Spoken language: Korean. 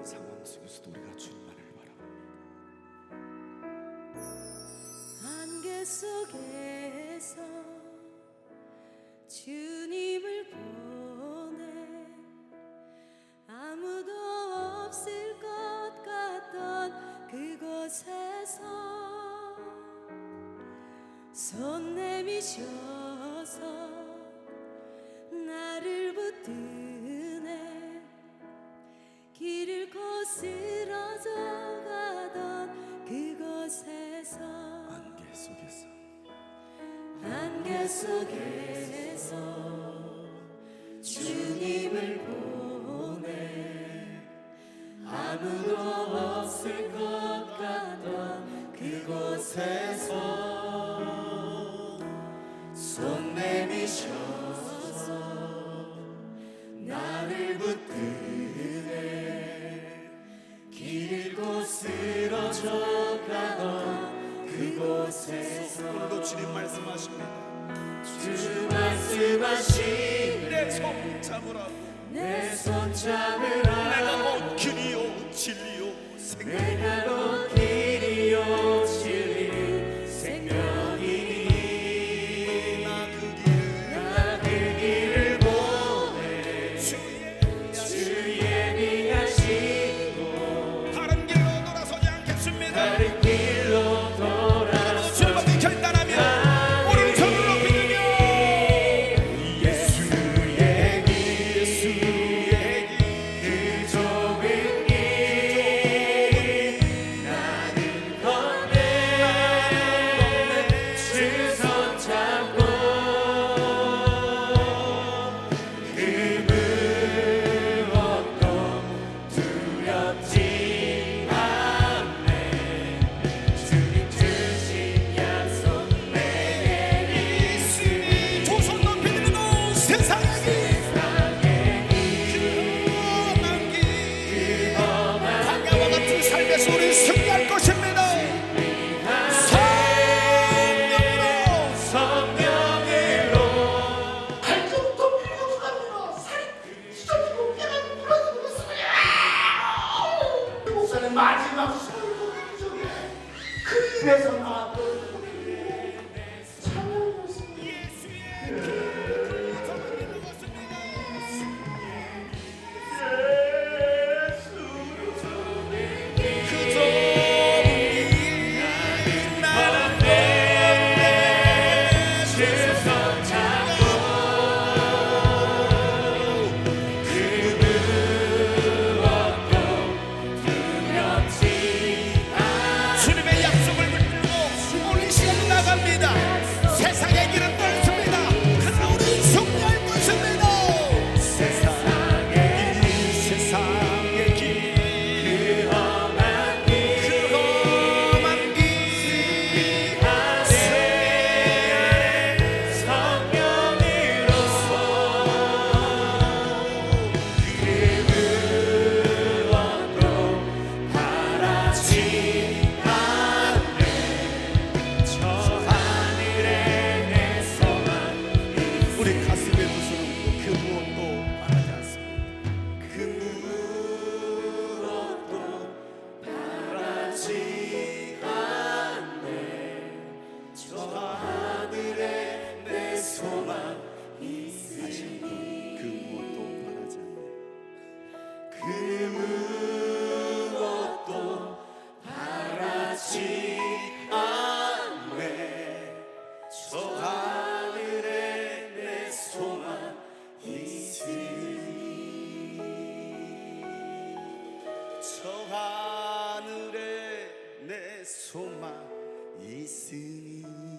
모든 상황 속에서도 우리가 주님만을 바라봅니다. 안개 속에서 주님을 보내 아무도 없을 것 같던 그곳에서 손 내미셔서 나를 붙들 속에서 주님을 보내 아무도 없을 것 같던 그곳에서 손 내미셔서 나를 붙드네 길고 쓰러져 가던 그곳에서 주님 말씀하십니다. 주 말씀하시네. 내손 잡으라 내손 잡으라 내가 본 길이요 진리요 생명 Based on 소망 있으니.